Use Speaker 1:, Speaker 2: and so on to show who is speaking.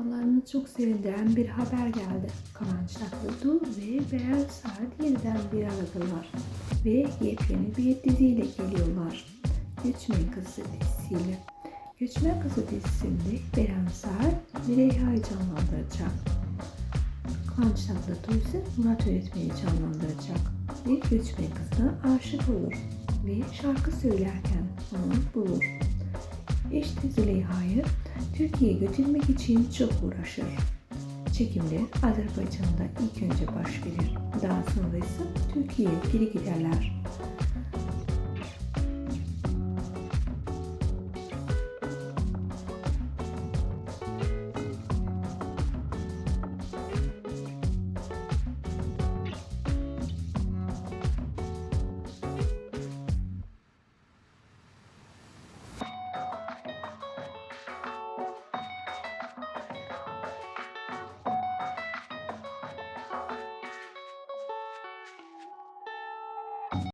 Speaker 1: hayranlarını çok sevindiren bir haber geldi. Kıvanç Tatlıtuğ ve Beyaz Saat yeniden bir aradalar ve yepyeni bir diziyle geliyorlar. Göçmen Kızı dizisiyle. Göçmen Kızı dizisinde Beren Saat Züleyha'yı canlandıracak. Kıvanç Tatlıtuğ ise Murat Öğretmen'i canlandıracak ve göçmen kızına aşık olur ve şarkı söylerken onu bulur. İşte Züleyha'yı Türkiye'ye götürmek için çok uğraşır. Çekimler Azerbaycan'da ilk önce başverir. Daha sonra ise Türkiye'ye geri giderler.